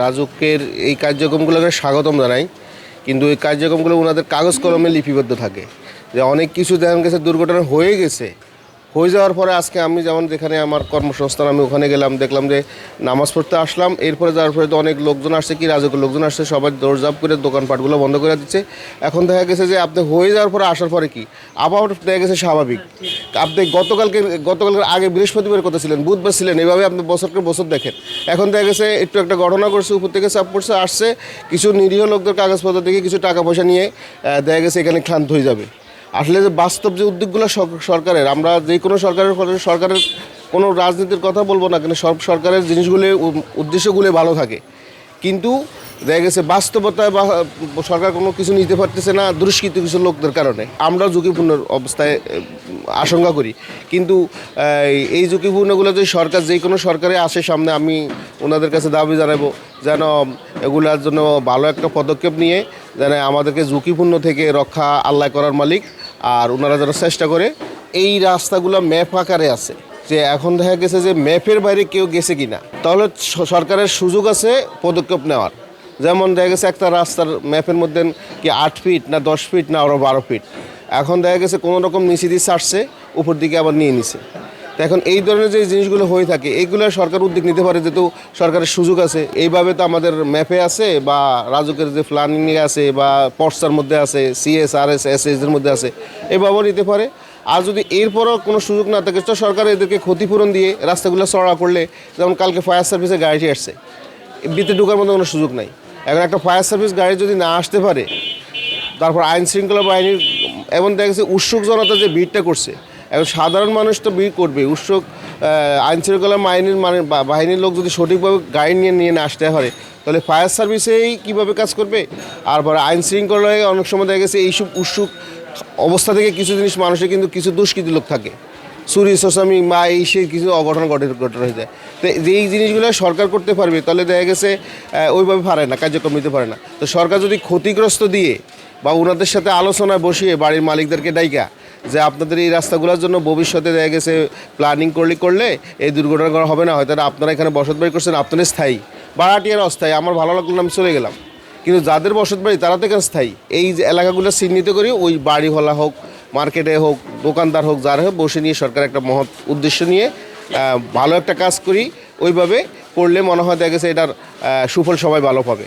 রাজুকের এই কার্যক্রমগুলোকে স্বাগতম জানাই। কিন্তু এই কার্যক্রমগুলো ওনাদের কাগজ কলমে লিপিবদ্ধ থাকে। যে অনেক কিছু দেখা গেছে, দুর্ঘটনা হয়ে গেছে। হয়ে যাওয়ার পরে আজকে আমি যেমন যেখানে আমার কর্মসংস্থান, আমি ওখানে গেলাম, দেখলাম যে নামাজ পড়তে আসলাম। এরপরে যাওয়ার পরে তো অনেক লোকজন আসছে, কি রাজুকের লোকজন আসছে, সবাই দৌড়ঝাপ করে দোকানপাটগুলো বন্ধ করে দিচ্ছে। এখন দেখা গেছে যে আপনি হয়ে যাওয়ার পরে আসার পরে কি? আবার দেখা গেছে স্বাভাবিক। আপনি গতকালকে গতকালকে আগে বৃহস্পতিবার কথা ছিলেন, বুধবার ছিলেন, এভাবে আপনি বছরকে বছর দেখেন। এখন দেখা গেছে একটু একটা ঘটনা করছে, উপর থেকে চাপ পড়ছে, আসছে। কিছু নিরীহ লোকদের কাগজপত্র থেকে কিছু টাকা পয়সা নিয়ে দেখা গেছে এখানে ক্লান্ত হয়ে যাবে। আসলে যে বাস্তব যে উদ্যোগগুলো সর- সরকারের, আমরা যে কোনো সরকারের ফলে সরকারের কোনো রাজনীতির কথা বলব না, কিন্তু সব সরকারের জিনিসগুলি উদ্দেশ্যগুলি ভালো থাকে। কিন্তু দেখা গেছে বাস্তবতায় বা, সরকার কোনো কিছু নিতে পারতেছে না, দুষ্কৃত কিছু লোকদের কারণে। আমরাও ঝুঁকিপূর্ণ অবস্থায় আশঙ্কা করি। কিন্তু, এই ঝুঁকিপূর্ণগুলো যদি সরকার, যে কোনো সরকারে আসে সামনে, আমি ওনাদের কাছে দাবি জানাব যেন এগুলার জন্য ভালো একটা পদক্ষেপ নিয়ে, যেন আমাদেরকে ঝুঁকিপূর্ণ থেকে রক্ষা আল্লাহ করার মালিক আর ওনারা যারা চেষ্টা করে, এই রাস্তাগুলো ম্যাপ আকারে আছে। যে এখন দেখা গেছে যে ম্যাপের বাইরে কেউ গেছে কি না তাহলে সরকারের সুযোগ আছে পদক্ষেপ নেওয়ার। যেমন দেখা গেছে একটা রাস্তার ম্যাপের মধ্যে কি আট ফিট না দশ ফিট না আরও বারো ফিট। এখন দেখা গেছে কোনো রকম নিচে দিয়ে ছাড়ছে, উপর দিকে আবার নিয়ে নিছে। তো এখন এই ধরনের যে জিনিসগুলো হয়ে থাকে এইগুলো সরকার উদ্যোগ নিতে পারে যেহেতু সরকারের সুযোগ আছে। এইভাবে তো আমাদের ম্যাপে আছে বা রাজুকের যে প্ল্যানিংয়ে আছে বা পর্সার মধ্যে আছে সিএস আর এস এস এর মধ্যে আছে এইভাবেও নিতে পারে। আর যদি এরপরও কোনো সুযোগ না থাকে, তো সরকার এদেরকে ক্ষতিপূরণ দিয়ে রাস্তাগুলো চড়া করলে, যেমন কালকে ফায়ার সার্ভিসে গাড়িটি আসছে ভিতরে ঢোকার মতো কোনো সুযোগ নাই। এখন একটা ফায়ার সার্ভিস গাড়ি যদি না আসতে পারে, তারপর আইন শৃঙ্খলা বাহিনীর, এবং দেখা গেছে উৎসুক জনতা যে ভিড়টা করছে এখন সাধারণ মানুষ তো ভিড় করবে উৎসুক আহ, আইন শৃঙ্খলা বাহিনীর মানে বাহিনীর লোক যদি সঠিকভাবে গাড়ি নিয়ে নিয়ে আসতে পারে তাহলে ফায়ার সার্ভিসেই কীভাবে কাজ করবে? আর পরে আইন শৃঙ্খলায় অনেক সময় দেখা গেছে এইসব উৎসুক অবস্থা থেকে কিছু জিনিস মানুষের কিন্তু কিছু দুষ্কৃতি লোক থাকে। চুরি সোসামি মা এই সেই কিছু অঘটন ঘটে ঘটনা হয়ে যায়। তো যেই জিনিসগুলো সরকার করতে পারবে তাহলে দেখা গেছে ওইভাবে পারে না কার্যক্রম নিতে পারে না। তো সরকার যদি ক্ষতিগ্রস্ত দিয়ে বা ওনাদের সাথে আলোচনায় বসিয়ে বাড়ির মালিকদেরকে ডাইকা যে আপনাদের এই রাস্তাগুলোর জন্য ভবিষ্যতে দেখা গেছে প্ল্যানিং করলে করলে এই দুর্ঘটনা হবে না। হয়তো আপনারা এখানে বসত বাড়ি করছেন আপনারা স্থায়ী। ভাড়াটিয়ার অস্থায়ী, আমার ভালো লাগল আমি চলে গেলাম। কিন্তু যাদের বসত বাড়ি, তারা তো এখানে স্থায়ী। এই যে এলাকাগুলো চিহ্নিত করি, ওই বাড়িওয়ালা হোক, মার্কেটে হোক, দোকানদার হোক, যারা হোক, বসে নিয়ে সরকার একটা মহৎ উদ্দেশ্য নিয়ে ভালো একটা কাজ করি। ওইভাবে করলে মনে হয় দেখা গেছে এটার সুফল সবাই ভালো পাবে।